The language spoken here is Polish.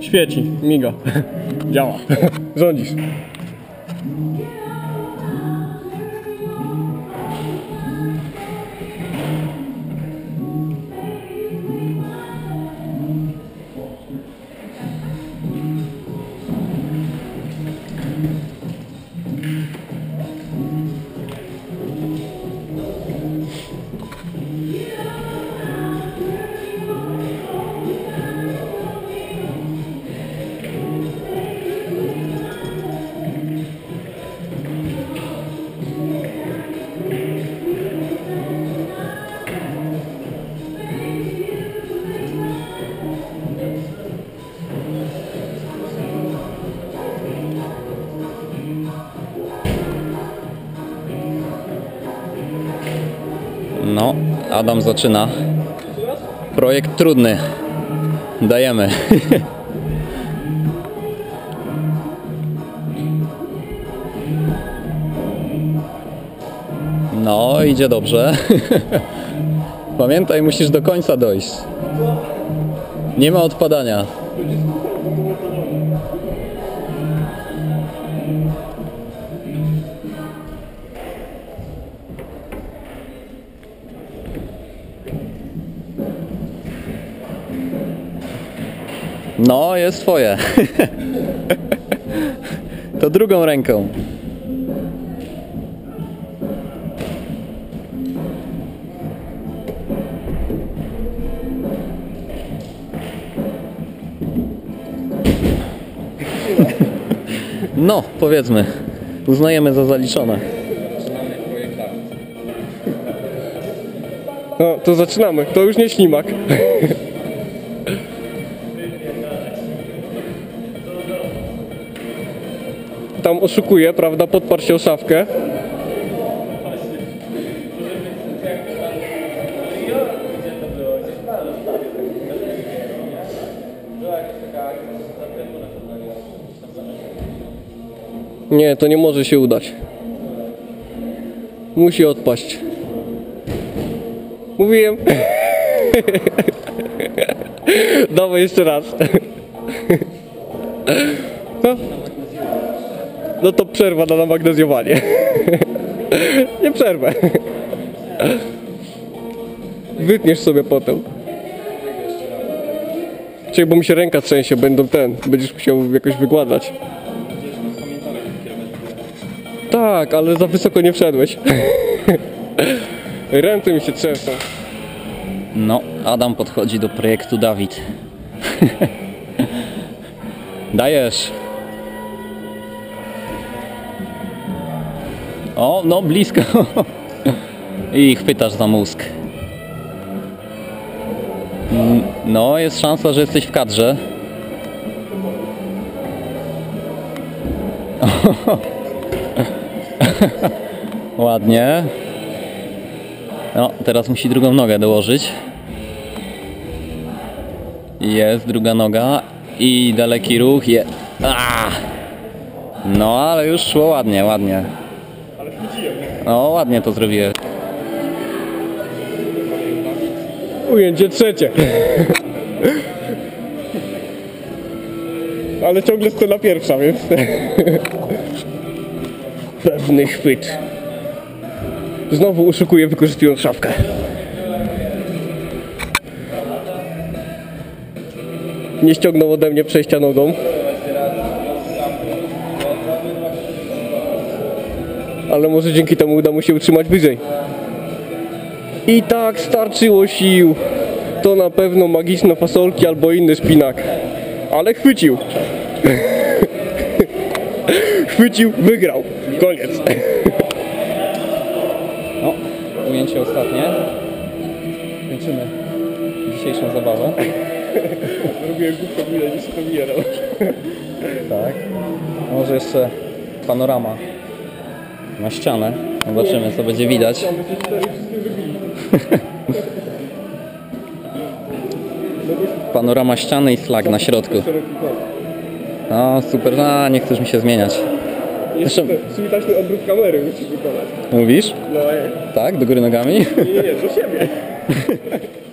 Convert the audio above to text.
Świeci, miga. Działa. Rządzisz. No, Adam zaczyna. Projekt trudny. Dajemy. No, idzie dobrze. Pamiętaj, musisz do końca dojść. Nie ma odpadania. No, jest twoje. To drugą ręką. No, powiedzmy. Uznajemy za zaliczone. No, to zaczynamy. To już nie ślimak. Tam oszukuje, prawda? Podparł się o szafkę. Nie, to nie może się udać. Musi odpaść. Mówiłem. Dawaj jeszcze raz. No. Przerwa na namagnezjowanie. Nie przerwę. Wytniesz sobie potem. Czekaj, bo mi się ręka trzęsie, będą ten. Będziesz musiał jakoś wykładać. Tak, ale za wysoko nie wszedłeś. Ręce mi się trzęsą. No, Adam podchodzi do projektu Dawid. Dajesz. O, no blisko. I chwytasz za mózg. Mm, No, jest szansa, że jesteś w kadrze. Ładnie. No, teraz musi drugą nogę dołożyć. Jest druga noga i daleki ruch. Je... No, ale już szło ładnie, ładnie. No, ładnie to zrobiłem. Ujęcie trzecie. Ale ciągle scena pierwsza, więc... Pewny chwyt. Znowu uszukuję, wykorzystując szafkę. Nie ściągnął ode mnie przejścia nogą. Ale może dzięki temu uda mu się utrzymać wyżej. I tak starczyło sił. To na pewno magiczne fasolki albo inny szpinak. Ale chwycił. chwycił, wygrał. Koniec. No, ujęcie ostatnie. Kończymy dzisiejszą zabawę. Robiłem głupio, ile niż to. Tak. Może jeszcze panorama na ścianę. Zobaczymy, co będzie widać. Panorama ściany i flag na środku. No, super. A, nie chcesz mi się zmieniać. Jeszcze smitaczny obrót kamery musisz wykonać. Mówisz? No. Tak? Do góry nogami? Nie, nie, do siebie.